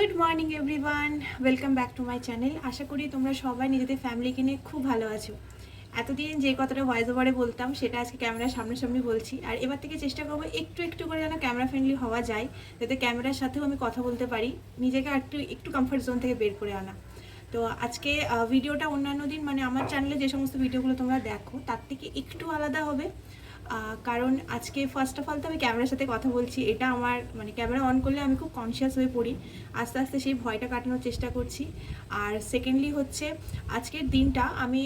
Good morning everyone welcome back to my channel আশা করি তোমরা সবাই নিজেদের ফ্যামিলিকে নিয়ে খুব ভালো আছো। এতদিন যে কথাটা ভয়েস ওভারে বলতাম, সেটা আজকে ক্যামেরার সামনাসামনি বলছি। আর এবার থেকে চেষ্টা করব একটু একটু করে যেন ক্যামেরা ফ্রেন্ডলি হওয়া যায়, যাতে ক্যামেরার সাথেও আমি কথা বলতে পারি, নিজেকে একটু একটু কমফর্ট জোন থেকে বের করে আনা। তো আজকে ভিডিওটা অন্যান্য দিন মানে আমার চ্যানেলে যে সমস্ত ভিডিওগুলো তোমরা দেখো, তার থেকে একটু আলাদা হবে। কারণ আজকে ফার্স্ট অফ অল তো আমি ক্যামেরার সাথে কথা বলছি, এটা আমার মানে ক্যামেরা অন করলে আমি খুব কনসিয়াস হয়ে পড়ি। আস্তে আস্তে সেই ভয়টা কাটানোর চেষ্টা করছি। আর সেকেন্ডলি হচ্ছে, আজকের দিনটা আমি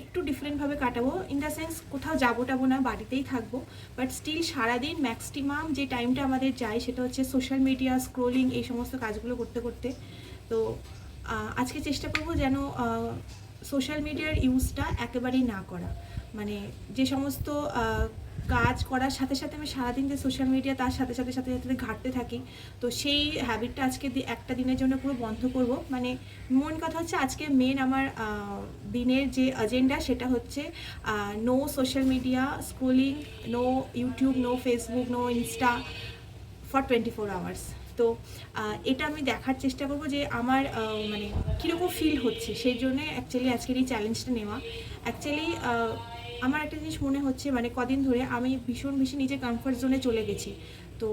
একটু ডিফারেন্টভাবে কাটাবো ইন দ্য সেন্স কোথাও যাব টাবো না, বাড়িতেই থাকব। বাট স্টিল সারাদিন ম্যাক্সিমাম যে টাইমটা আমাদের যায় সেটা হচ্ছে সোশ্যাল মিডিয়া স্ক্রোলিং এই সমস্ত কাজগুলো করতে করতে। তো আজকে চেষ্টা করব যেন সোশ্যাল মিডিয়ার ইউজটা একেবারেই না করা। মানে যে সমস্ত কাজ করার সাথে সাথে আমি সারাদিন যে সোশ্যাল মিডিয়া তার সাথে সাথে সাথে সাথে ঘাটতে থাকি। তো সেই হ্যাবিটটা আজকে একটা দিনের জন্য পুরো বন্ধ করব। মানে মন কথা হচ্ছে আজকে মেন আমার দিনের যে এজেন্ডা সেটা হচ্ছে no social media scrolling no YouTube no Facebook no Insta for twenty four hours তো এটা আমি দেখার চেষ্টা করব যে আমার মানে কীরকম ফিল হচ্ছে। সেই জন্য অ্যাকচুয়ালি আজকের এই চ্যালেঞ্জটা নেওয়া। অ্যাকচুয়ালি আমার একটা জিনিস মনে হচ্ছে মানে কদিন ধরে আমি ভীষণ বেশি নিজের কমফর্ট জোনে চলে গেছি। তো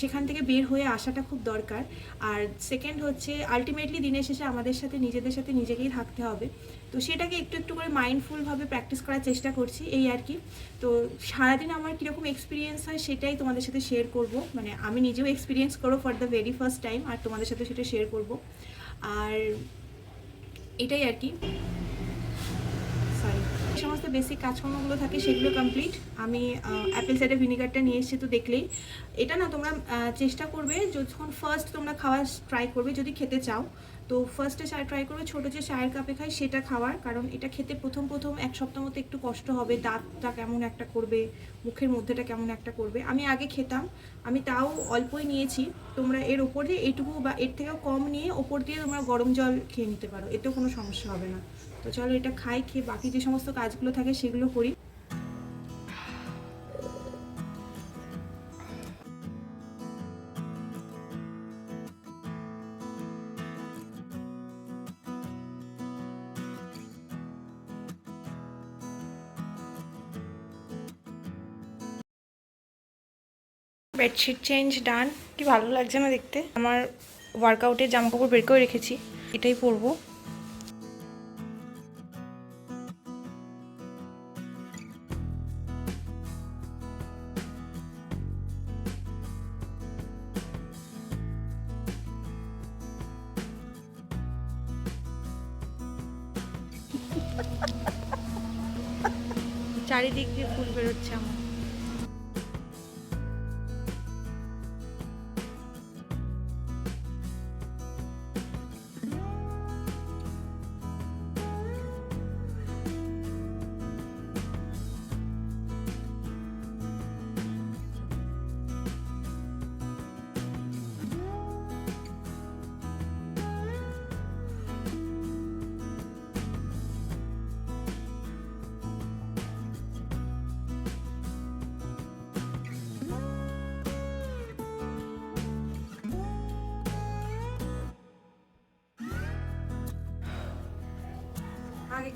সেখান থেকে বের হয়ে আসাটা খুব দরকার। আর সেকেন্ড হচ্ছে আলটিমেটলি দিনের শেষে আমাদের সাথে, নিজেদের সাথে নিজেকেই থাকতে হবে। তো সেটাকে একটু একটু করে মাইন্ডফুলভাবে প্র্যাকটিস করার চেষ্টা করছি, এই আর কি। তো সারাদিন আমার কীরকম এক্সপিরিয়েন্স হয় সেটাই তোমাদের সাথে শেয়ার করব। মানে আমি নিজেও এক্সপিরিয়েন্স করব for the very first time আর তোমাদের সাথে সেটা শেয়ার করব। আর এটাই আর কি। সরি সমস্ত বেসিক কাজকর্মগুলো থাকে সেগুলো কমপ্লিট আমি অ্যাপেল সাইডার ভিনেগারটা নিয়ে এসেছি তো দেখলেই। এটা না তোমরা চেষ্টা করবে যখন ফার্স্ট তোমরা খাওয়া ট্রাই করবে যদি খেতে চাও। তো ফার্স্টে চা ট্রাই করবে, ছোটো যে চায়ের কাপে খাই সেটা খাওয়ার। কারণ এটা খেতে প্রথম প্রথম এক সপ্তাহ মতো একটু কষ্ট হবে। দাঁতটা কেমন একটা করবে, মুখের মধ্যেটা কেমন একটা করবে। আমি আগে খেতাম, আমি তাও অল্পই নিয়েছি। তোমরা এর ওপর দিয়ে এইটুকু বা এর থেকেও কম নিয়ে ওপর দিয়ে তোমরা গরম জল খেয়ে নিতে পারো। এতেও কোনো সমস্যা হবে না। তো চলো এটা খাই, খেয়ে বাকি যে সমস্ত কাজগুলো থাকে সেগুলো করি। বেডশিট চেঞ্জ ডান কি ভালো লাগছে না দেখতে? আমার ওয়ার্কআউটের জামা কাপড় বের করে রেখেছি। এটাই পরবো।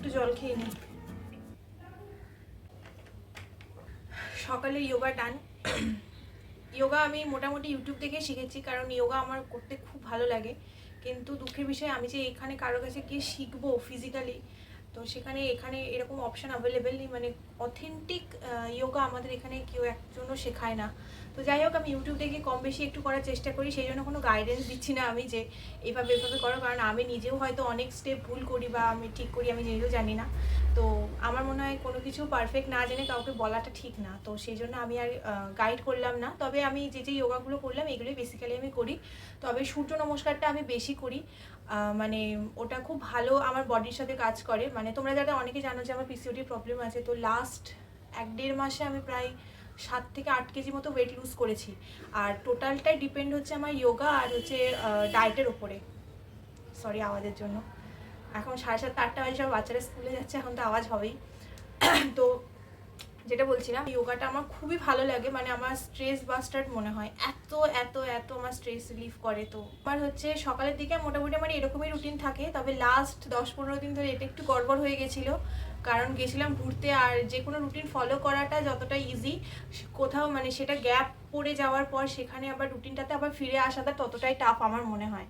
একটু জল খেয়ে নিই সকালে ইয়োগা টান ইয়োগা আমি মোটামুটি ইউটিউব থেকে শিখেছি, কারণ ইয়োগা আমার করতে খুব ভালো লাগে। কিন্তু দুঃখের বিষয়ে, আমি যে এখানে কারও কাছে গিয়ে শিখব ফিজিক্যালি তো সেখানে এখানে এরকম অপশান অ্যাভেলেবেল নেই মানে অথেন্টিক ইয়োগা আমাদের এখানে কেউ একজনও শেখায় না। তো যাই হোক, আমি ইউটিউব দেখে কম বেশি একটু করার চেষ্টা করি, সেই জন্য কোনো গাইডেন্স দিচ্ছি না আমি যে এইভাবে এভাবে করো, কারণ আমি নিজেও হয়তো অনেক স্টেপ ভুল করি বা আমি ঠিক করি, আমি নিজেও জানি না। তো আমার মনে হয় কোনো কিছু পারফেক্ট না জেনে কাউকে বলাটা ঠিক না। তো সেই জন্য আমি আর গাইড করলাম না। তবে আমি যে যে যোগাগুলো করলাম, এগুলোই বেসিক্যালি আমি করি। তবে সূর্য নমস্কারটা আমি বেশি করি। মানে ওটা খুব ভালো আমার বডির সাথে কাজ করে। মানে তোমরা যারা অনেকে জানো যে আমার পিসিওডি প্রবলেম আছে, তো লাস্ট এক দেড় মাসে আমি প্রায় সাত থেকে আট কেজি মতো ওয়েট লুজ করেছি। আর টোটালটাই ডিপেন্ড হচ্ছে আমার যোগা আর হচ্ছে ডায়েটের ওপরে। সরি আওয়াজের জন্য। এখন সাড়ে সাতটা, আটটা বাজে সব বাচ্চারা স্কুলে যাচ্ছে, এখন তো আওয়াজ হবেই। তো যেটা বলছিলাম যোগাটা আমার খুবই ভালো লাগে মানে আমার স্ট্রেস বাস্টার্ড মনে হয়। এত এত এত আমার স্ট্রেস রিলিফ করে তো। আমার হচ্ছে সকালের দিকে মোটামুটি আমার এরকমই রুটিন থাকে, তবে লাস্ট দশ পনেরো দিন ধরে এটা একটু গড়বড় হয়ে গেছিল, কারণ গেছিলাম ঘুরতে আর যে কোনো রুটিন ফলো করাটা যতটা ইজি কোথাও মানে সেটা গ্যাপ পড়ে যাওয়ার পর সেখানে আবার রুটিনটাতে আবার ফিরে আসাটা ততটাই টাফ আমার মনে হয়।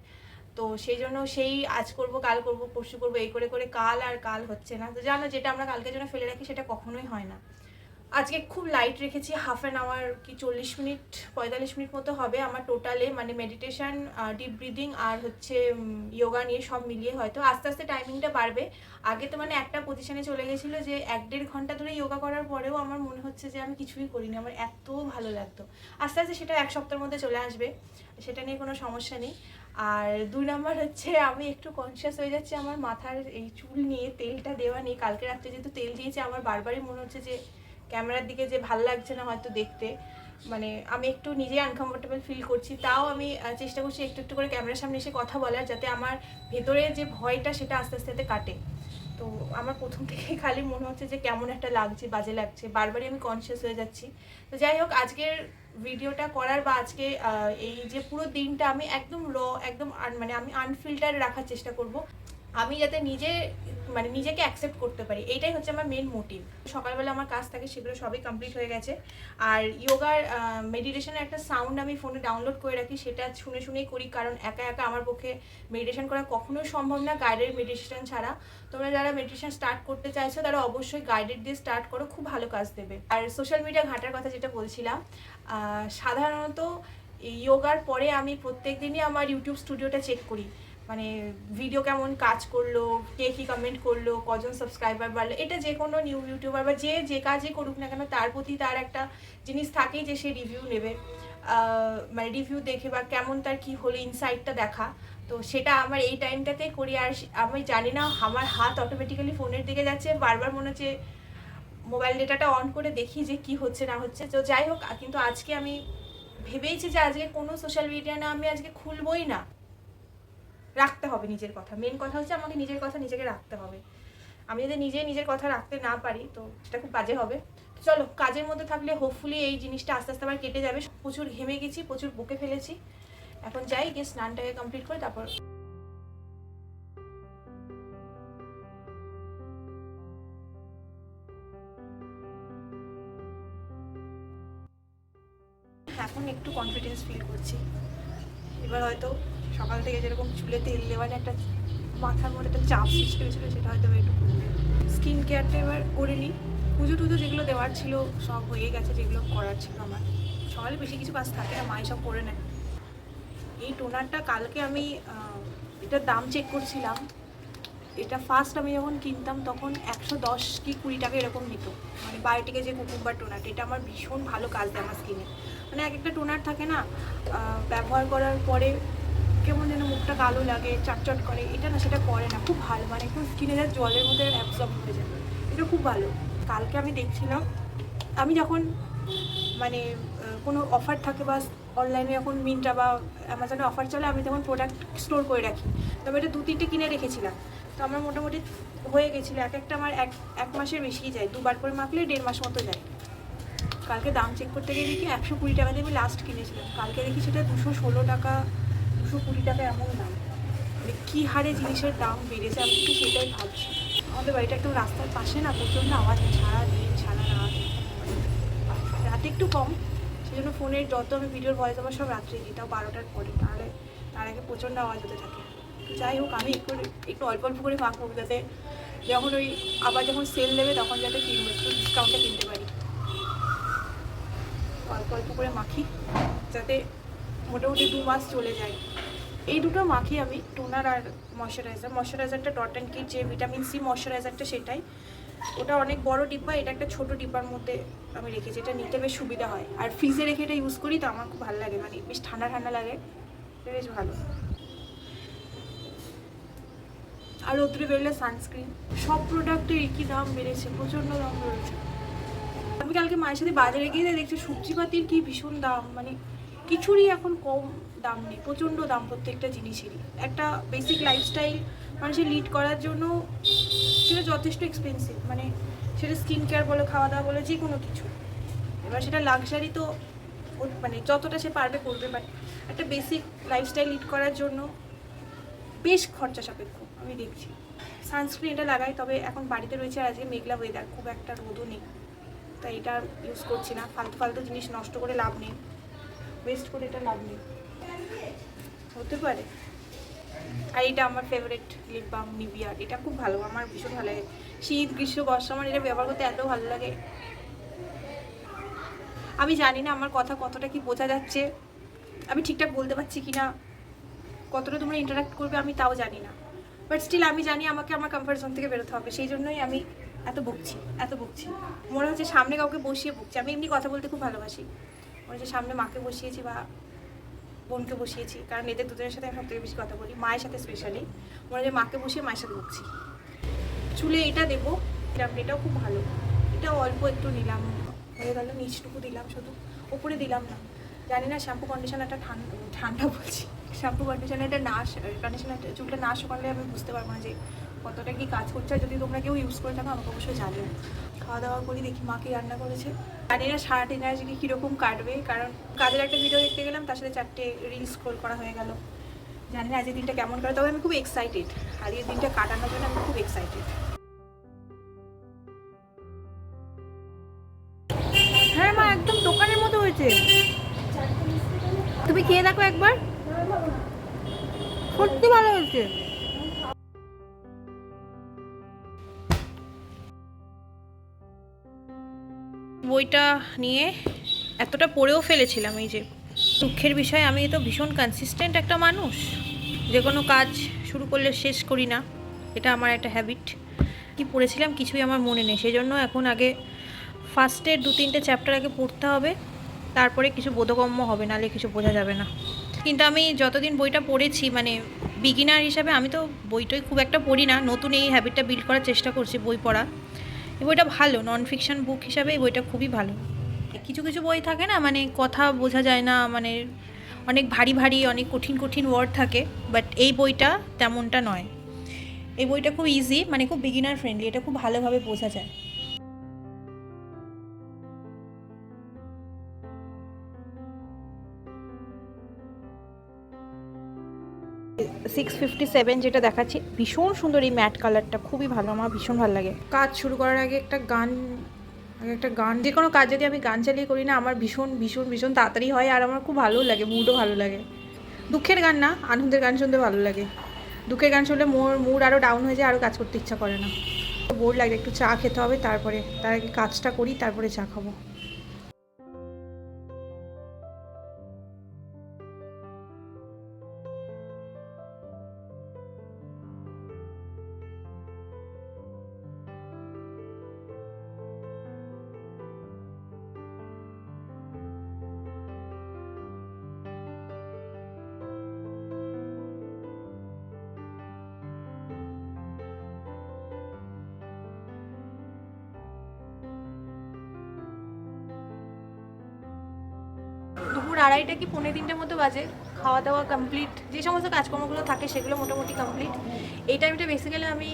তো সেই জন্য সেই আজ করব, কাল করব, পরশু করব, এই করে করে কাল আর কাল হচ্ছে না। তো জানো, যেটা আমরা কালকের জন্য ফেলে রাখি সেটা কখনোই হয় না। আজকে খুব লাইট রেখেছি হাফ অ্যান আওয়ার কি চল্লিশ মিনিট, পঁয়তাল্লিশ মিনিট মতো হবে আমার টোটালে মানে মেডিটেশন ডিপ ব্রিদিং আর হচ্ছে যোগা নিয়ে সব মিলিয়ে হয়তো। আস্তে আস্তে টাইমিংটা বাড়বে। আগে তো মানে একটা পজিশনে চলে গেছিল যে এক দেড় ঘণ্টা ধরে যোগা করার পরেও আমার মনে হচ্ছে যে আমি কিছুই করিনি। আমার এত ভালো লাগতো। আস্তে আস্তে সেটা এক সপ্তাহের মধ্যে চলে আসবে। সেটা নিয়ে কোনো সমস্যা নেই। আর দুই নম্বর হচ্ছে, আমি একটু কনসিয়াস হয়ে যাচ্ছি আমার মাথার এই চুল নিয়ে, তেলটা দেওয়া নেই কালকে রাত্রে যেহেতু তেল দিয়েছে, আমার বারবারই মনে হচ্ছে যে ক্যামেরার দিকে যে ভালো লাগছে না হয়তো দেখতে। মানে আমি একটু নিজেই আনকমফোর্টেবল ফিল করছি। তাও আমি চেষ্টা করছি একটু একটু করে ক্যামেরার সামনে এসে কথা বলার, যাতে আমার ভেতরে যে ভয়টা সেটা আস্তে আস্তে আস্তে কাটে। তো আমার প্রথম থেকে খালি মনে হচ্ছে যে কেমন একটা লাগছে, বাজে লাগছে। বারবারই আমি কনসিয়াস হয়ে যাচ্ছি। তো যাই হোক, আজকের ভিডিওটা করার বা আজকে এই যে পুরো দিনটা আমি একদম র একদম মানে আমি আনফিল্টার রাখার চেষ্টা করব। আমি যাতে নিজে মানে নিজেকে অ্যাকসেপ্ট করতে পারি, এইটাই হচ্ছে আমার মেন মোটিভ সকালবেলা আমার কাজ থাকে, সেগুলো সবই কমপ্লিট হয়ে গেছে। আর ইয়োগার মেডিটেশনের একটা সাউন্ড আমি ফোনে ডাউনলোড করে রাখি, সেটা শুনে শুনেই করি, কারণ একা একা আমার পক্ষে মেডিটেশন করা কখনোই সম্ভব না গাইডেড মেডিটেশন ছাড়া। তোমরা যারা মেডিটেশন স্টার্ট করতে চাইছো, তারা অবশ্যই গাইডেড দিয়ে স্টার্ট করো, খুব ভালো কাজ দেবে। আর সোশ্যাল মিডিয়া ঘাটার কথা যেটা বলছিলাম সাধারণত ইয়োগার পরে আমি প্রত্যেক দিনই আমার ইউটিউব স্টুডিওটা চেক করি। মানে ভিডিও কেমন কাজ করল, কে কী কমেন্ট করল, কজন সাবস্ক্রাইবার বাড়লো, এটা যে কোনো নিউ ইউটিউবার বা যে যে কাজই করুক না কেন, তার প্রতি তার একটা জিনিস থাকেই যে সে রিভিউ নেবে। মানে রিভিউ দেখে বা কেমন তার কি হলো ইনসাইটটা দেখা। তো সেটা আমার এই টাইমটাতেই করি, আর আমি জানি না, আমার হাত অটোমেটিক্যালি ফোনের দিকে যাচ্ছে, বারবার মনে হচ্ছে মোবাইল ডেটাটা অন করে দেখি যে কি হচ্ছে, না হচ্ছে। তো যাই হোক, কিন্তু আজকে আমি ভেবেইছি যে আজকে কোনো সোশ্যাল মিডিয়া না আমি আজকে খুলবই না। রাখতে হবে নিজের কথা। মেন কথা হচ্ছে আমাকে নিজের কথা নিজেকে রাখতে হবে। আমি যদি নিজে নিজের কথা রাখতে না পারি, তো সেটা খুব বাজে হবে। চলো, কাজের মধ্যে থাকলে হোপফুলি এই জিনিসটা আস্তে আস্তে আবার কেটে যাবে। প্রচুর ঘেমে গেছি, প্রচুর বুকে ফেলেছি। এখন যাই, গিয়ে স্নানটাকে কমপ্লিট করে তারপর এখন একটু কনফিডেন্স ফিল করছি। এবার হয়তো সকাল থেকে যেরকম চুলে তেল দেওয়ার একটা মাথার মধ্যে একটা চাপ সৃষ্টি হয়েছিল, সেটা হয়তো একটু স্কিন কেয়ারটা এবার করে নিই। পুজো টুজো যেগুলো দেওয়ার ছিল, সব হয়ে গেছে যেগুলো করার ছিল আমার। সকালে বেশি কিছু কাজ থাকে না মাই সব করে নেয়। এই টোনারটা কালকে আমি এটার দাম চেক করছিলাম। এটা ফার্স্ট আমি যখন কিনতাম, তখন একশো দশ কি কুড়ি টাকা এরকম নিত। মানে বায়োটিকে যে কুকুম্বার টোনারটা এটা আমার ভীষণ ভালো কাজ দেয় আমার স্কিনে মানে এক একটা টোনার থাকে না ব্যবহার করার পরে কেমন যেন মুখটা কালো লাগে, চটচট করে, এটা না সেটা করে না, খুব ভালো মানে একদম স্কিনে যা জলের মধ্যে অ্যাবজর্ব হয়ে যায়। এটা খুব ভালো। কালকে আমি দেখছিলাম, আমি যখন মানে কোনো অফার থাকে বা অনলাইনে যখন মিন্ট্রা বা অ্যামাজনে অফার চলে, আমি তখন প্রোডাক্ট স্টোর করে রাখি। তবে এটা দু তিনটে কিনে রেখেছিলাম। তো আমার মোটামুটি হয়ে গেছিল, এক একটা আমার এক এক মাসের বেশিই যায়, দুবার করে মাখলে দেড় মাস মতো যায়। কালকে দাম চেক করতে গিয়ে দেখি একশো কুড়ি টাকা দিয়ে আমি লাস্ট কিনেছিলাম। কালকে দেখি সেটা দুশো ষোলো টাকা দুশো কুড়ি টাকা এমন দাম। মানে কী হারে জিনিসের দাম বেড়েছে, আমি কিন্তু সেটাই ভাবছি। আমাদের বাড়িটা একদম রাস্তার পাশে না, প্রচণ্ড আওয়াজ সারা দিন সারা রাত। রাতে একটু কম সেই জন্য ফোনের যত আমি ভিডিওর ভয়েস আমার সব রাত্রে দিই, তাও বারোটার পরে। তাহলে তার আগে প্রচণ্ড আওয়াজ হতে থাকে। যাই হোক, আমি একটু একটু অল্প অল্প করে মাখবো, যাতে যখন ওই আবার যখন সেল দেবে, তখন যাতে কিনবো একটু ডিসকাউন্টে কিনতে পারি। অল্প অল্প করে মাখি, যাতে মোটামুটি দু মাস চলে যায়। এই দুটো মাখি আমি টোনার আর ময়শ্চারাইজার, ময়শ্চারাইজারটা ডট অ্যান্ড কিট যে ভিটামিন সি ময়শ্চারাইজারটা সেটাই। ওটা অনেক বড় ডিব্বা, এটা একটা ছোট ডিব্বার মধ্যে আমি রেখেছি, এটা নিতে বেশ সুবিধা হয়। আর ফ্রিজে রেখে এটা ইউজ করি তো আমার খুব ভালো লাগে মানে বেশ ঠান্ডা ঠান্ডা লাগে বেশ ভালো। আর রোদ্রে বেরোলে সানস্ক্রিন সব প্রোডাক্টের একই দাম বেড়েছে, প্রচণ্ড দাম বেড়েছে। আমি কালকে মায়ের সাথে বাজারে গিয়ে দেখছি, সবজিপাতির কি ভীষণ দাম মানে কিছুরই এখন কম দাম নেই, প্রচণ্ড দাম প্রত্যেকটা জিনিসেরই। একটা বেসিক লাইফস্টাইল মানুষের লিড করার জন্য সেটা যথেষ্ট এক্সপেন্সিভ মানে সেটা স্কিন কেয়ার বলো খাওয়া দাওয়া বলো, যে কোনো কিছু। এবার সেটা লাক্সারি তো মানে যতটা সে পারবে করবে বাট একটা বেসিক লাইফস্টাইল লিড করার জন্য বেশ খরচা সাপেক্ষ, আমি দেখছি। সানস্ক্রিন এটা লাগাই, তবে এখন বাড়িতে রয়েছে আর আজকে মেঘলা ওয়েদার খুব একটা রোদও নেই। তাই এটা ইউজ করছি না, ফালতু ফালতু জিনিস নষ্ট করে লাভ নেই। ওয়েস্ট করে এটা লাভ নেই। হতে পারে। আর এটা আমার ফেভারিট লিপ বাম নিভিয়ার এটা খুব ভালো, আমার ভীষণ ভালো লাগে। শীত, গ্রীষ্ম, বর্ষা, আমার এটা ব্যবহার করতে এত ভালো লাগে। আমি জানি না আমার কথা কতটা কি বোঝা যাচ্ছে। আমি ঠিকঠাক বলতে পারছি কি না? কতটা তোমরা ইন্টারাক্ট করবে আমি তাও জানি না। বাট স্টিল আমি জানি আমাকে আমার কমফর্ট জোন থেকে বেরোতে হবে। সেই জন্যই আমি এত বকছি এত বকছি মনে হচ্ছে সামনে কাউকে বসিয়ে বকছি আমি এমনি কথা বলতে খুব ভালোবাসি। মনে হচ্ছে সামনে মাকে বসিয়েছি বা বোনকে বসিয়েছি। কারণ এদের দুজনের সাথে আমি সব থেকে বেশি কথা বলি, মায়ের সাথে স্পেশালি মনে হয় মাকে বসিয়ে মায়ের সাথে বকছি। চুলে এটা দেবো এটাও খুব ভালো। এটাও অল্প একটু নিলাম। হয়ে গেল, নিচটুকু দিলাম শুধু। ওপরে দিলাম না। জানি না শ্যাম্পু কন্ডিশনারটা ঠান্ডা ঠান্ডা বলছি। শ্যাম্পু কন্ডিশনারটা না কন্ডিশনারটা চুলটা না শুকালে আমি বুঝতে পারব না যে কতটা কি কাজ করছে। যদি তোমরা কেউ ইউজ করে থাকো, আমাকে অবশ্যই জানিও। খাওয়া দাওয়া করি, দেখি মাকে রান্না করেছে। জানি না সারাদিন আজকে কীরকম কাটবে, কারণ কাজের একটা ভিডিও দেখতে গেলাম, তার সাথে চারটে রিল স্ক্রোল করা হয়ে গেল। জানি না আজকের দিনটা কেমন কাটে তবে আমি খুব এক্সাইটেড আজকের দিনটা কাটানোর জন্য আমি খুব এক্সাইটেড হ্যাঁ মা, একদম দোকানের মতো হয়েছে। তুমি খেয়ে দেখো একবার। সত্যি ভালো হয়েছে। বইটা নিয়ে এতটা পড়েও ফেলেছিলাম এই যে। দুঃখের বিষয়, আমি তো ভীষণ কনসিস্টেন্ট একটা মানুষ। যে কোনো কাজ শুরু করলে শেষ করি না, এটা আমার একটা হ্যাবিট কি পড়েছিলাম কিছুই আমার মনে নেই সেই জন্য এখন আগে ফার্স্টের দু তিনটে চ্যাপ্টার আগে পড়তে হবে, তারপরে কিছু বোধগম্য হবে, নাহলে কিছু বোঝা যাবে না। কিন্তু আমি যতদিন বইটা পড়েছি মানে বিগিনার হিসাবে আমি তো বইটই খুব একটা পড়ি না, নতুন এই হ্যাবিটটা বিল্ড করার চেষ্টা করছি বই পড়া। এই বইটা ভালো নন ফিকশন বুক হিসাবে এই বইটা খুবই ভালো। কিছু কিছু বই থাকে না মানে কথা বোঝা যায় না মানে অনেক ভারী ভারী, অনেক কঠিন কঠিন ওয়ার্ড থাকে বাট এই বইটা তেমনটা নয়। এই বইটা খুব ইজি মানে খুব বিগিনার ফ্রেন্ডলি এটা খুব ভালোভাবে বোঝা যায়। সিক্স ফিফটি সেভেন যেটা দেখাচ্ছি, ভীষণ সুন্দর এই ম্যাট কালারটা খুবই ভালো, আমার ভীষণ ভালো লাগে। কাজ শুরু করার আগে একটা গান, আগে একটা গান, যে কোনো কাজ যদি আমি গান চালিয়ে করি না, আমার ভীষণ ভীষণ ভীষণ তাড়াতাড়ি হয় আর আমার খুব ভালো লাগে মুডও ভালো লাগে। দুঃখের গান না, আনন্দের গান শুনতে ভালো লাগে। দুঃখের গান শুনলে মোর মুড আরও ডাউন হয়ে যায় আরও কাজ করতে ইচ্ছা করে না। বোর লাগে একটু চা খেতে হবে, তারপরে, তার আগে কাজটা করি, তারপরে চা খাব। কি পৌনে তিনটের মতো বাজে, খাওয়া দাওয়া কমপ্লিট যে সমস্ত কাজকর্মগুলো থাকে সেগুলো মোটামুটি কমপ্লিট এই টাইমটা বেসিক্যালি আমি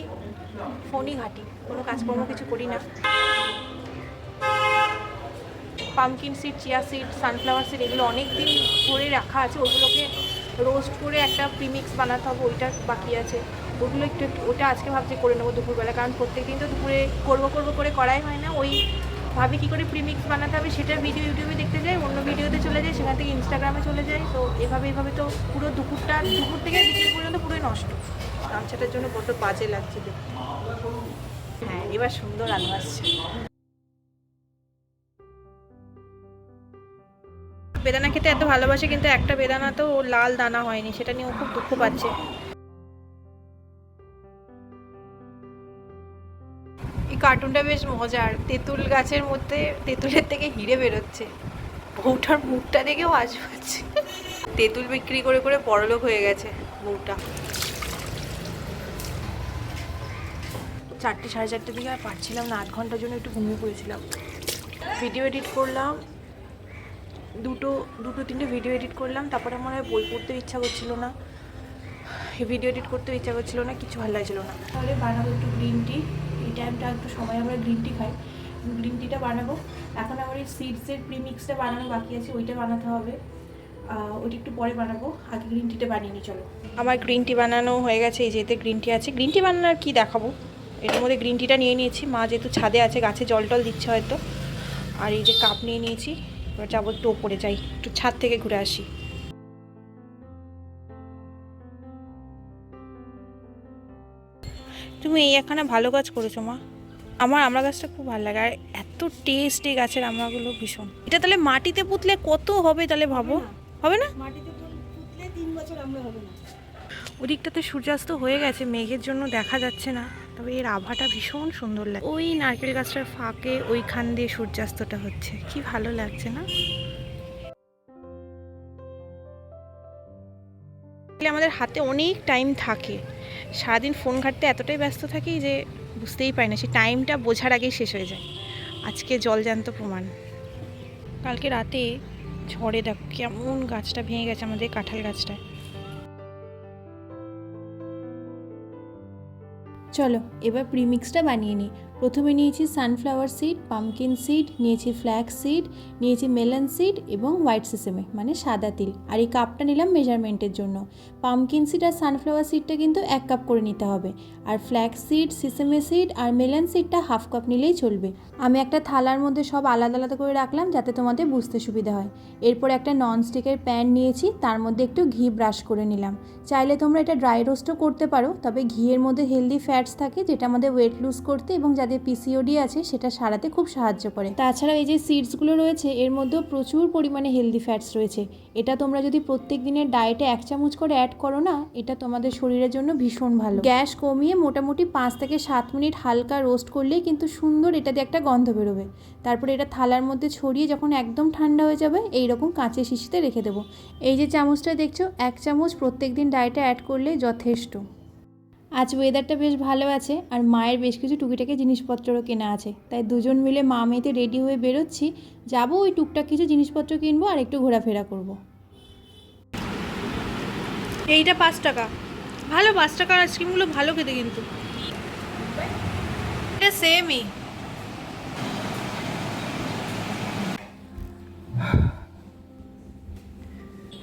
ফোনই ঘাঁটি, কোনো কাজকর্ম কিছু করি না। Pumpkin seed chia seed sunflower seed এগুলো অনেক দিন ধরে রাখা আছে, ওগুলোকে রোস্ট করে একটা প্রিমিক্স বানাতে হবে, ওইটা বাকি আছে। ওগুলো একটু, ওটা আজকে ভাবছি করে নেব দুপুরবেলা, কারণ প্রত্যেক দিন তো দুপুরে করব করব করে করাই হয় না, ওই ভাবি কী করে প্রিমিক্স বানাতে হবে সেটার ভিডিও ইউটিউবে দেখতে যাই, অন্য ভিডিওতে চলে যাই, সেখান থেকে ইনস্টাগ্রামে চলে যাই। তো এভাবে এভাবে তো পুরো দুপুরটা, দুপুর থেকে বিকেল পর্যন্ত পুরোই নষ্ট। গামছাটার জন্য কত বাজে লাগছে দেখতে। হ্যাঁ এবার সুন্দর আলো আসছে। বেদানা খেতে এত ভালোবাসে, কিন্তু একটা বেদানা তো লাল দানা হয়নি, সেটা নিয়ে ও খুব দুঃখ পাচ্ছে। কার্টুনটা বেশ মজার। তেঁতুল গাছের মধ্যে, তেঁতুলের থেকে হিরে বেরোচ্ছে। বউটার মুখটা দেখেও পাচ্ছে। তেঁতুল বিক্রি করে করে বড়লোক হয়ে গেছে বউটা। চারটে সাড়ে চারটে দিকে আর পারছিলাম না, আধ ঘণ্টার জন্য একটু ঘুমিয়ে পড়েছিলাম। ভিডিও এডিট করলাম। দুটো দুটো, তিনটে ভিডিও এডিট করলাম। তারপরে আমার আর বই পড়তে ইচ্ছা করছিল না। ভিডিও এডিট করতে ইচ্ছা করছিল না, কিছু ভালো লাগছিল না। তাহলে বানাবো একটু গ্রিন টি টাইমটা একটু সময়, আমরা গ্রিন টি খাই। গ্রিন টিটা বানাবো। এখন আমার এই সিডসের প্রিমিক্সটা বানানো বাকি আছে, ওইটা বানাতে হবে। ওইটা একটু পরে বানাবো। আগে গ্রিন টিটা বানিয়ে নিই, চলো। আমার গ্রিন টি বানানো হয়ে গেছে, এই যেতে গ্রিন টি আছে। গ্রিন টি বানানোর কি দেখাবো? এটার মধ্যে গ্রিন টিটা নিয়ে নিয়েছি। মা যেহেতু ছাদে আছে, গাছে জল টল দিচ্ছে হয়তো। আর এই যে কাপ নিয়ে নিয়েছি। এবার যাব একটু ওপরে যাই, একটু ছাদ থেকে ঘুরে আসি। তুমি এই একখানা ভালো কাজ করেছ মা। আমার আমরা গাছটা খুব ভালো লাগে। আর এত টেস্ট এই গাছের আমড়াগুলো ভীষণ। এটা তাহলে মাটিতে পুঁতলে কত হবে তাহলে ভাবো? হবে না? মাটিতে পুতলে তিন বছর আমরা হবে না। ওদিকটাতে সূর্যাস্ত হয়ে গেছে মেঘের জন্য দেখা যাচ্ছে না। তবে এর আভাটা ভীষণ সুন্দর লাগে ওই নারকেল গাছটার ফাঁকে ওইখান দিয়ে সূর্যাস্তটা হচ্ছে। কি ভালো লাগছে না? আমাদের হাতে অনেক টাইম থাকে। সারাদিন ফোন ঘাটতে এতটাই ব্যস্ত থাকি যে বুঝতেই পারি না, সেই টাইমটা বোঝার আগেই শেষ হয়ে যায়। আজকে জলজান্ত প্রমাণ। কালকে রাতে ঝড়ে দেখো কেমন গাছটা ভেঙে গেছে আমাদের কাঁঠাল গাছটা চলো, এবার প্রিমিক্সটা বানিয়ে নিই। প্রথমে নিয়েছি সানফ্লাওয়ার সিড পামকিন সিড নিয়েছি ফ্ল্যাক্স সিড নিয়েছি মেলন সিড এবং হোয়াইট সিসেমে মানে সাদা তিল। আর এই কাপটা নিলাম মেজারমেন্টের জন্য। পামকিন সিড আর সানফ্লাওয়ার সিডটা কিন্তু এক কাপ করে নিতে হবে। আর ফ্ল্যাক্স সিড সিসেমে সিড আর মেলন সিডটা হাফ কাপ নিলেই চলবে। আমি একটা থালার মধ্যে সব আলাদা আলাদা করে রাখলাম যাতে তোমাদের বুঝতে সুবিধা হয়। এরপর একটা ননস্টিকের প্যান নিয়েছি, তার মধ্যে একটু ঘি ব্রাশ করে নিলাম। চাইলে তোমরা এটা ড্রাই রোস্টও করতে পারো, তবে ঘিয়ের মধ্যে হেলদি ফ্যাটস থাকে, যেটা আমাদের ওয়েট লুজ করতে এবং যাদের পিসিওডি আছে, সেটা সারাতে খুব সাহায্য করে। তাছাড়া এই যে সিডসগুলো রয়েছে, এর মধ্যেও প্রচুর পরিমাণে হেলদি ফ্যাটস রয়েছে। এটা তোমরা যদি প্রত্যেক দিনের ডায়েটে এক চামচ করে অ্যাড করো না, এটা তোমাদের শরীরের জন্য ভীষণ ভালো। গ্যাস কমিয়ে মোটামুটি পাঁচ থেকে সাত মিনিট হালকা রোস্ট করলেই কিন্তু সুন্দর এটা দিয়ে একটা গন্ধ বেরোবে। তারপরে এটা থালার মধ্যে ছড়িয়ে যখন একদম ঠান্ডা হয়ে যাবে এই রকম কাঁচের শিশিতে রেখে দেবো। এই যে চামচটা দেখছ, এক চামচ প্রত্যেক দিন ডায়েটে অ্যাড করলে যথেষ্ট। আজ ওয়েদারটা বেশ ভালো আছে আর মায়ের বেশ কিছু টুকিটাকি জিনিসপত্রও কেনা আছে। তাই দুজন মিলে মা মেয়েতে রেডি হয়ে বেরোচ্ছি। যাব ওই টুকটাক কিছু জিনিসপত্র কিনবো আর একটু ঘোরাফেরা করব। এইটা পাঁচ টাকা। ভালো পাঁচ টাকার আইসক্রিমগুলো ভালো খেতে কিন্তু। এটা সেমই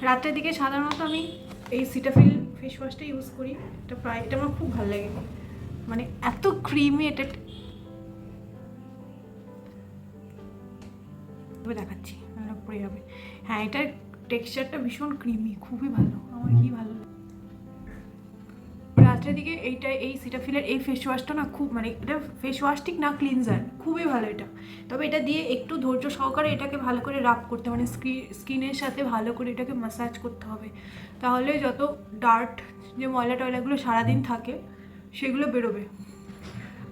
রাত্রের দিকে সাধারণত আমি এই সিটাফিল ফেস ওয়াশটা ইউজ করি। এটা প্রায় এটা আমার খুব ভালো লাগে। মানে এত ক্রিমি এটা তবে দেখাচ্ছি পড়ে যাবে। হ্যাঁ এটার টেক্সচারটা ভীষণ ক্রিমি খুবই ভালো। আমার কি ভালো রাত্রের দিকে এইটা, এই সিটাফিলের এই ফেস ওয়াশটা না খুব মানে এটা ফেস ওয়াশ ঠিক না ক্লিনজার খুবই ভালো এটা। তবে এটা দিয়ে একটু ধৈর্য সহকারে এটাকে ভালো করে রাব করতে মানে স্কিনের সাথে ভালো করে এটাকে ম্যাসাজ করতে হবে। তাহলে যত ডার্ট যে ময়লা টয়লাগুলো সারাদিন থাকে, সেগুলো বেরোবে।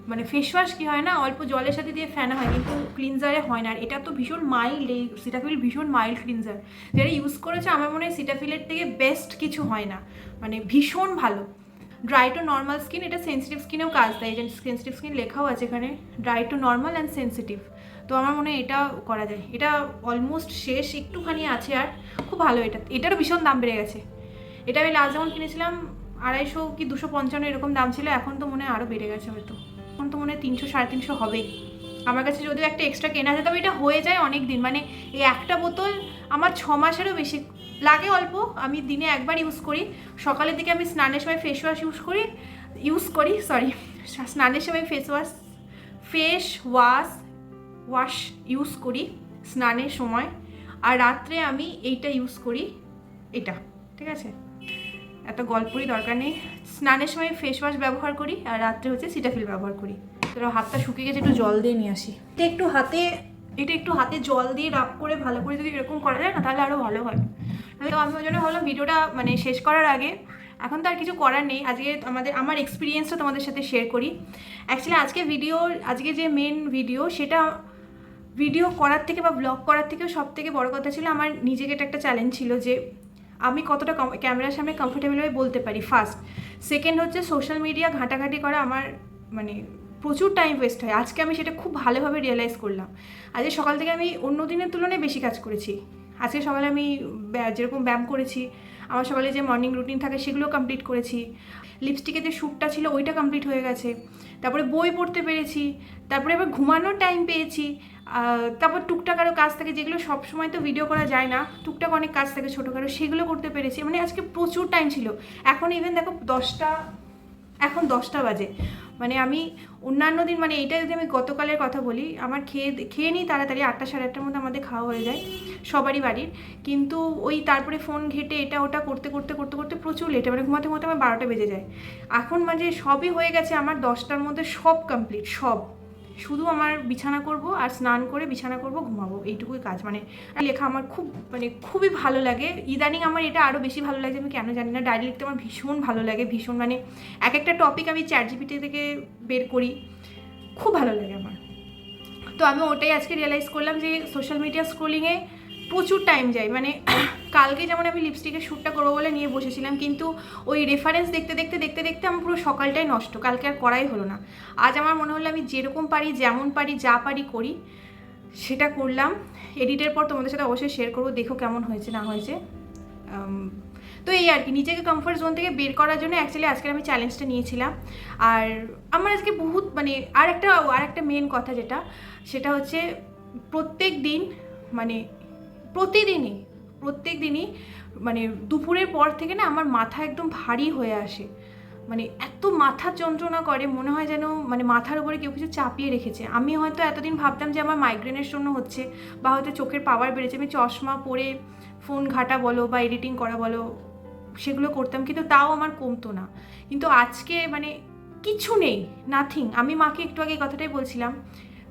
মানে ফেস ওয়াশ কী হয় না, অল্প জলের সাথে দিয়ে ফেনা হয়, কিন্তু ক্লিনজারে হয় না। আর এটা তো ভীষণ মাইল্ড এই সিটাফিল ভীষণ মাইল্ড ক্লিনজার যারা ইউজ করেছে, আমার মনে হয় সিটাফিলের থেকে বেস্ট কিছু হয় না। মানে ভীষণ ভালো। ড্রাই টু নর্মাল স্কিন এটা সেন্সিটিভ স্কিনেও কাজ দেয়। যে সেন্সিটিভ স্কিন লেখাও আছে এখানে। Dry to normal and sensitive তো আমার মনে হয় এটা করা যায়। এটা অলমোস্ট শেষ, একটুখানি আছে আর। খুব ভালো এটা। এটারও ভীষণ দাম বেড়ে গেছে। এটা আমি লাস্ট যখন কিনেছিলাম, আড়াইশো কি দুশো পঞ্চান্ন এরকম দাম ছিল। এখন তো মনে হয় আরও বেড়ে গেছে হয়তো। এখন তো মনে হয় তিনশো, সাড়ে তিনশো হবেই। আমার কাছে যদিও একটা এক্সট্রা কেনা আছে, তবে এটা হয়ে যায় অনেক দিন মানে এই একটা বোতল আমার ছ মাসেরও বেশি লাগে অল্প, আমি দিনে একবার ইউজ করি। সকালের দিকে আমি স্নানের সময় ফেস ওয়াশ ইউজ করি ইউজ করি সরি স্নানের সময় face wash face wash wash use করি স্নানের সময়। আর রাত্রে আমি এইটা ইউজ করি, এটা, ঠিক আছে? এত গল্পরই দরকার নেই। স্নানের সময় ফেস ওয়াশ ব্যবহার করি, আর রাত্রে হচ্ছে সিটাফিল ব্যবহার করি। তো হাতটা শুকিয়ে গেছে, একটু জল দিয়ে নিয়ে আসি। একটু হাতে এটা একটু হাতে জল দিয়ে রাব করে, ভালো করে যদি এরকম করা যায় না, তাহলে আরও ভালো হয়। তো আমি ওই জন্য ভাবলাম ভিডিওটা মানে শেষ করার আগে, এখন তো আর কিছু করার নেই। আজকে আমাদের, আমার এক্সপিরিয়েন্সটা তোমাদের সাথে শেয়ার করি। অ্যাকচুয়ালি আজকে ভিডিও আজকে যে মেন ভিডিও সেটা ভিডিও করার থেকে বা ব্লগ করার থেকেও সব থেকে বড় কথা ছিল আমার নিজেকে এটা একটা চ্যালেঞ্জ ছিল যে, আমি কতটা ক্যামেরার সামনে কমফোর্টেবল হয়ে বলতে পারি ফার্স্ট সেকেন্ড হচ্ছে সোশ্যাল মিডিয়া ঘাঁটাঘাঁটি করা আমার মানে প্রচুর টাইম ওয়েস্ট হয়। আজকে আমি সেটা খুব ভালোভাবে রিয়েলাইজ করলাম। আজকে সকাল থেকে আমি অন্য দিনের তুলনায় বেশি কাজ করেছি। আজকে সকালে আমি যেরকম ব্যায়াম করেছি, আমার সকালে যে মর্নিং রুটিন থাকে সেগুলো কমপ্লিট করেছি। লিপস্টিকের যে শ্যুটটা ছিল ওইটা কমপ্লিট হয়ে গেছে। তারপরে বই পড়তে পেরেছি। তারপরে আবার ঘুমানোর টাইম পেয়েছি। তারপর টুকটাক আরও কাজ থাকে যেগুলো সব সময় তো ভিডিও করা যায় না। টুকটাক অনেক কাজ থাকে ছোটোখাটো, সেগুলো করতে পেরেছি। মানে আজকে প্রচুর টাইম ছিল। এখন ইভেন দেখো দশটা, এখন দশটা বাজে। মানে আমি অন্যান্য দিন মানে এইটা যদি আমি গতকালের কথা বলি, আমার খেয়ে খেয়ে নিই তাড়াতাড়ি আটটা সাড়ে আটটার মধ্যে আমাদের খাওয়া হয়ে যায় সবারই বাড়ির। কিন্তু ওই তারপরে ফোন ঘেটে এটা ওটা করতে করতে করতে করতে প্রচুর লেটে মানে ঘুমাতে ঘুমাতে আমার বারোটা বেজে যায়। এখন মানে সবই হয়ে গেছে আমার দশটার মধ্যে সব কমপ্লিট সব। শুধু আমার বিছানা করব আর স্নান করে বিছানা করব, ঘুমাবো, এইটুকুই কাজ। মানে লেখা আমার খুব মানে খুবই ভালো লাগে। ইদানিং আমার এটা আরও বেশি ভালো লাগে আমি কেন জানি না, ডায়েরি লিখতে আমার ভীষণ ভালো লাগে, ভীষণ মানে এক একটা টপিক আমি চ্যাট জিপিটি থেকে বের করি, খুব ভালো লাগে আমার। তো আমি ওটাই আজকে রিয়েলাইজ করলাম যে সোশ্যাল মিডিয়া স্ক্রোলিংয়ে প্রচুর টাইম যায়। মানে কালকে যেমন আমি লিপস্টিকের শ্যুটটা করব বলে নিয়ে বসেছিলাম, কিন্তু ওই রেফারেন্স দেখতে দেখতে দেখতে দেখতে আমার পুরো সকালটাই নষ্ট। কালকে আর করাই হলো না। আজ আমার মনে হলো আমি যেরকম পারি, যেমন পারি, যা পারি করি, সেটা করলাম। এডিটের পর তোমাদের সাথে অবশ্যই শেয়ার করব, দেখো কেমন হয়েছে, না হয়েছে। তো এই আর কি, নিজেকে কমফর্ট জোন থেকে বের করার জন্য অ্যাকচুয়ালি আজকে আমি চ্যালেঞ্জটা নিয়েছিলাম। আর আমার আজকে বহুত মানে আর একটা আর একটা মেন কথা যেটা, সেটা হচ্ছে প্রত্যেক দিন মানে প্রতিদিনই প্রত্যেক দিনই মানে দুপুরের পর থেকে না আমার মাথা একদম ভারী হয়ে আসে। মানে এত মাথা যন্ত্রণা করে, মনে হয় যেন মানে মাথার উপরে কেউ কিছু চাপিয়ে রেখেছে। আমি হয়তো এতদিন ভাবতাম যে আমার মাইগ্রেনের জন্য হচ্ছে বা হয়তো চোখের পাওয়ার বেড়েছে। আমি চশমা পরে ফোন ঘাটা বলো বা এডিটিং করা বলো, সেগুলো করতাম, কিন্তু তাও আমার কমতো না। কিন্তু আজকে মানে কিছু নেই নাথিং আমি মাকে একটু আগে কথাটাই বলছিলাম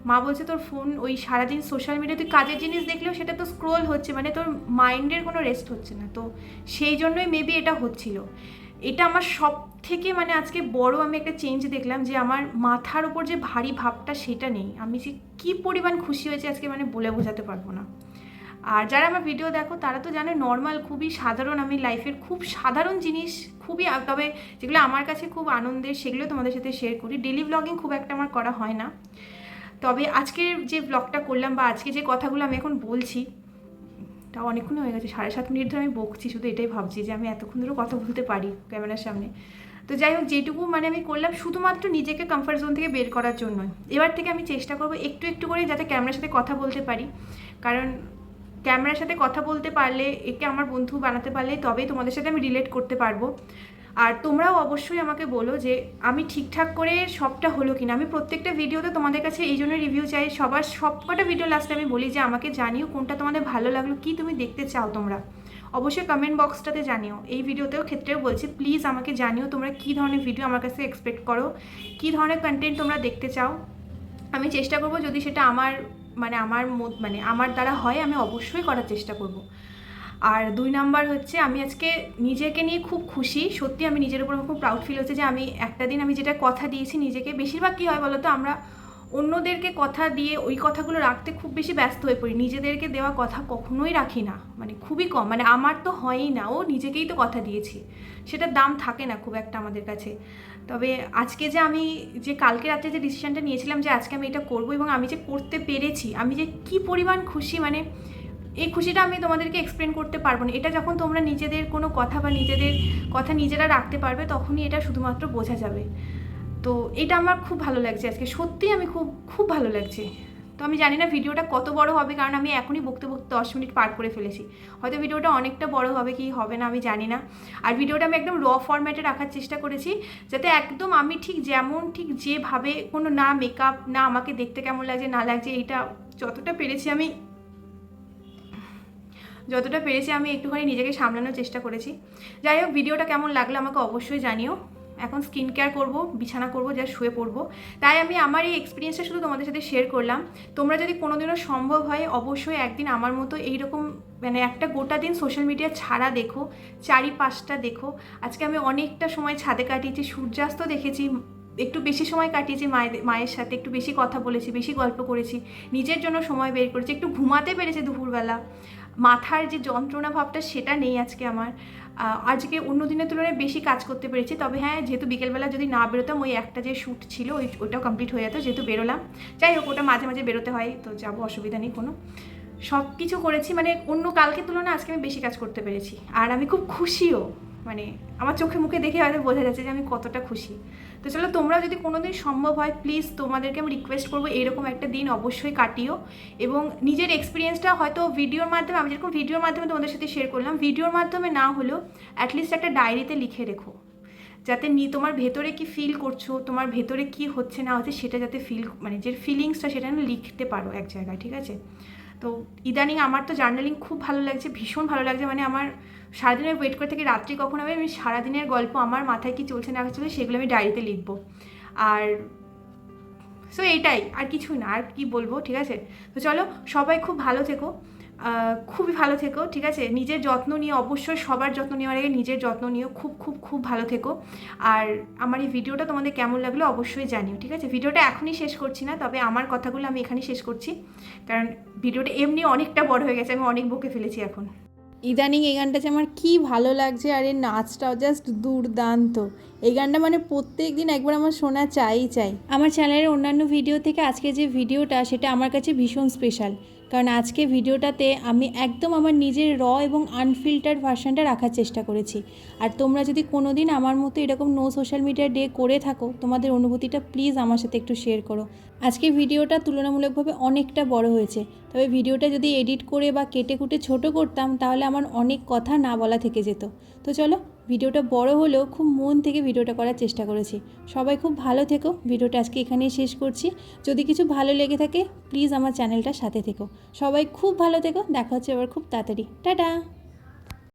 মা বলছে, তোর ফোন ওই সারাদিন সোশ্যাল মিডিয়া তুই কাজের জিনিস দেখলেও সেটা তো স্ক্রোল হচ্ছে মানে তোর মাইন্ডের কোনো রেস্ট হচ্ছে না। তো সেই জন্যই মেবি এটা হচ্ছিল। এটা আমার সব থেকে মানে আজকে বড় আমি একটা চেঞ্জ দেখলাম যে আমার মাথার উপর যে ভারী ভাবটা সেটা নেই। আমি যে কী পরিমাণ খুশি হয়েছে আজকে মানে বলে বোঝাতে পারব না। আর যারা আমার ভিডিও দেখো, তারা তো জানে নর্মাল খুবই সাধারণ, আমি লাইফের খুব সাধারণ জিনিস খুবই তবে যেগুলো আমার কাছে খুব আনন্দের, সেগুলো তোমাদের সাথে শেয়ার করি। ডেলি ব্লগিং খুব একটা আমার করা হয় না। তবে আজকের যে ব্লগটা করলাম বা আজকে যে কথাগুলো আমি এখন বলছি তা অনেকক্ষণ হয়ে গেছে, সাড়ে সাত মিনিট ধরে আমি বকছি, শুধু এটাই ভাবছি যে আমি এতক্ষণ ধরে কথা বলতে পারি ক্যামেরার সামনে। তো যাই হোক, যেটুকু মানে আমি করলাম, শুধুমাত্র নিজেকে কমফর্ট জোন থেকে বের করার জন্য। এবার থেকে আমি চেষ্টা করব একটু একটু করে যাতে ক্যামেরার সাথে কথা বলতে পারি। কারণ ক্যামেরার সাথে কথা বলতে পারলে, একে আমার বন্ধু বানাতে পারলে তবেই তোমাদের সাথে আমি রিলেট করতে পারব। আর তোমরাও অবশ্যই আমাকে বলো যে আমি ঠিকঠাক করে সবটা হলো কিনা। আমি প্রত্যেকটা ভিডিওতে তোমাদের কাছে এই জন্য রিভিউ চাই। সবার সবকটা ভিডিও লাস্টে আমি বলি যে আমাকে জানিও কোনটা তোমাদের ভালো লাগল, কি তুমি দেখতে চাও তোমরা। অবশ্যই কমেন্ট বক্সটাতে জানিও। এই ভিডিওতেও ক্ষেত্রেও বলছি প্লিজ আমাকে জানিও তোমরা কী ধরনের ভিডিও আমার কাছে এক্সপেক্ট করো, কী ধরনের কন্টেন্ট তোমরা দেখতে চাও। আমি চেষ্টা করব যদি সেটা আমার মানে আমার মানে আমার দ্বারা হয়, আমি অবশ্যই করার চেষ্টা করব। আর দুই নাম্বার হচ্ছে, আমি আজকে নিজেকে নিয়ে খুব খুশি। সত্যি আমি নিজের উপর খুব প্রাউড ফিল হচ্ছে যে আমি একটা দিন আমি যেটা কথা দিয়েছি নিজেকে, বেশিরভাগ কী হয় বলো তো আমরা অন্যদেরকে কথা দিয়ে ওই কথাগুলো রাখতে খুব বেশি ব্যস্ত হয়ে পড়ি। নিজেদেরকে দেওয়া কথা কখনোই রাখি না মানে খুবই কম মানে আমার তো হয়ই না, ও নিজেকেই তো কথা দিয়েছি। সেটার দাম থাকে না খুব একটা আমাদের কাছে। তবে আজকে যে আমি যে কালকে রাত্রে যে ডিসিশনটা নিয়েছিলাম যে আজকে আমি এটা করব এবং আমি যে করতে পেরেছি, আমি যে কি পরিমাণ খুশি মানে এই খুশিটা আমি তোমাদেরকে এক্সপ্লেন করতে পারব না। এটা যখন তোমরা নিজেদের কোনো কথা বা নিজেদের কথা নিজেরা রাখতে পারবে, তখনই এটা শুধুমাত্র বোঝা যাবে। তো এটা আমার খুব ভালো লাগছে আজকে। সত্যি আমি খুব খুব ভালো লাগছে। তো আমি জানি না ভিডিওটা কত বড় হবে, কারণ আমি এখনই বকতে বকতে দশ মিনিট পার করে ফেলেছি। হয়তো ভিডিওটা অনেকটা বড় হবে কি হবে না আমি জানি না। আর ভিডিওটা আমি একদম র ফরম্যাটে রাখার চেষ্টা করেছি, যাতে একদম আমি ঠিক যেমন, ঠিক যেভাবে কোনো না মেকআপ না আমাকে দেখতে কেমন লাগছে, না লাগছে, এইটা যতটা পেরেছি আমি যতটা পেরেছি আমি একটুখানি নিজেকে সামলানোর চেষ্টা করেছি। যাই হোক, ভিডিওটা কেমন লাগল আমাকে অবশ্যই জানিও। এখন স্কিন কেয়ার করব, বিছানা করব যা শুয়ে পড়ব। তাই আমি আমার এই এক্সপিরিয়েন্সটা শুধু তোমাদের সাথে শেয়ার করলাম। তোমরা যদি কোনোদিনও সম্ভব হয়, অবশ্যই একদিন আমার মতো এইরকম মানে একটা গোটা দিন সোশ্যাল মিডিয়া ছাড়া দেখো, চারিপাশটা দেখো। আজকে আমি অনেকটা সময় ছাদে কাটিয়েছি, সূর্যাস্ত দেখেছি, একটু বেশি সময় কাটিয়েছি মায়ের মায়ের সাথে, একটু বেশি কথা বলেছি, বেশি গল্প করেছি, নিজের জন্য সময় বের করেছি, একটু ঘুমাতে পেরেছি দুপুরবেলা। মাথার যে যন্ত্রণা ভাবটা সেটা নেই আজকে আমার। আজকে অন্য দিনের তুলনায় বেশি কাজ করতে পেরেছি। তবে হ্যাঁ যেহেতু বিকেলবেলা যদি না বেরোতাম, ওই একটা যে শ্যুট ছিল, ওই ওটাও কমপ্লিট হয়ে যেত যেহেতু বেরোলাম। যাই হোক, ওটা মাঝে মাঝে বেরোতে হয়, তো যাব, অসুবিধা নেই কোনো। সব কিছু করেছি মানে অন্য কালকে তুলনায় আজকে আমি বেশি কাজ করতে পেরেছি। আর আমি খুব খুশিও। মানে আমার চোখে মুখে দেখে হয়তো বোঝা যাচ্ছে যে আমি কতটা খুশি। তো চলো, তোমরা যদি কোনো দিন সম্ভব হয় প্লিজ তোমাদেরকে আমি রিকোয়েস্ট করব এরকম একটা দিন অবশ্যই কাটিও। এবং নিজের এক্সপিরিয়েন্সটা হয়তো ভিডিওর মাধ্যমে, আমি যেরকম ভিডিওর মাধ্যমে তোমাদের সাথে শেয়ার করলাম ভিডিওর মাধ্যমে না হলেও অ্যাটলিস্ট একটা ডায়েরিতে লিখে রেখো। যাতে নি, তোমার ভেতরে কি ফিল করছ, তোমার ভেতরে কি হচ্ছে না হচ্ছে সেটা যাতে ফিল মানে যে ফিলিংসটা সেটা লিখতে পারো এক জায়গায়, ঠিক আছে? তো ইদানিং আমার তো জার্নালিং খুব ভালো লাগছে, ভীষণ ভালো লাগছে। মানে আমার সারাদিনের ওয়েট করে থেকে, রাত্রি কখন হবে, আমি সারাদিনের গল্প আমার মাথায় কী চলছে না চলছে সেগুলো আমি ডায়েরিতে লিখব। আর সো এইটাই আর কিছুই না, আর কি বলব, ঠিক আছে? তো চলো, সবাই খুব ভালো থেকো। খুবই ভালো থেকো, ঠিক আছে? নিজের যত্ন নিয়ে অবশ্যই সবার যত্ন নেওয়ার আগে নিজের যত্ন নিয়েও খুব খুব খুব ভালো থেকো। আর আমার এই ভিডিওটা তোমাদের কেমন লাগল অবশ্যই জানিও, ঠিক আছে? ভিডিওটা এখনই শেষ করছি না, তবে আমার কথাগুলো আমি এখানেই শেষ করছি। কারণ ভিডিওটা এমনি অনেকটা বড় হয়ে গেছে, আমি অনেক বকে ফেলেছি এখন। ইদানিং এই গানটা যে আমার কী ভালো লাগছে, আর এর নাচটাও জাস্ট দুর্দান্ত। এই গানটা মানে প্রত্যেক দিন একবার আমার শোনা চাই চাই। আমার চ্যানেলের অন্যান্য ভিডিও থেকে আজকে যে ভিডিওটা সেটা আমার কাছে ভীষণ স্পেশাল কারণ আজকে ভিডিওটাতে আমি একদম আমার নিজের র এবং আনফিল্টার্ড ভার্সনটা রাখার চেষ্টা করেছি। আর তোমরা যদি কোনো দিন আমার মতো এরকম নো সোশ্যাল মিডিয়া ডে করে থাকো, তোমাদের অনুভূতিটা প্লিজ আমার সাথে একটু শেয়ার করো। আজকে ভিডিওটা তুলনামূলকভাবে অনেকটা বড় হয়েছে। তবে ভিডিওটা যদি এডিট করে বা কেটে কুটে ছোট করতাম, তাহলে আমার অনেক কথা না বলা থেকে যেত। তো চলো ভিডিওটা বড় হলেও খুব মন থেকে ভিডিওটা করার চেষ্টা করেছি। সবাই খুব ভালো থেকো। ভিডিওটা আজকে এখানেই শেষ করছি। যদি কিছু ভালো লেগে থাকে প্লিজ আমার চ্যানেলটার সাথে থেকো। সবাই খুব ভালো থেকো। দেখা হচ্ছে এবার খুব তাড়াতাড়ি। টাটা!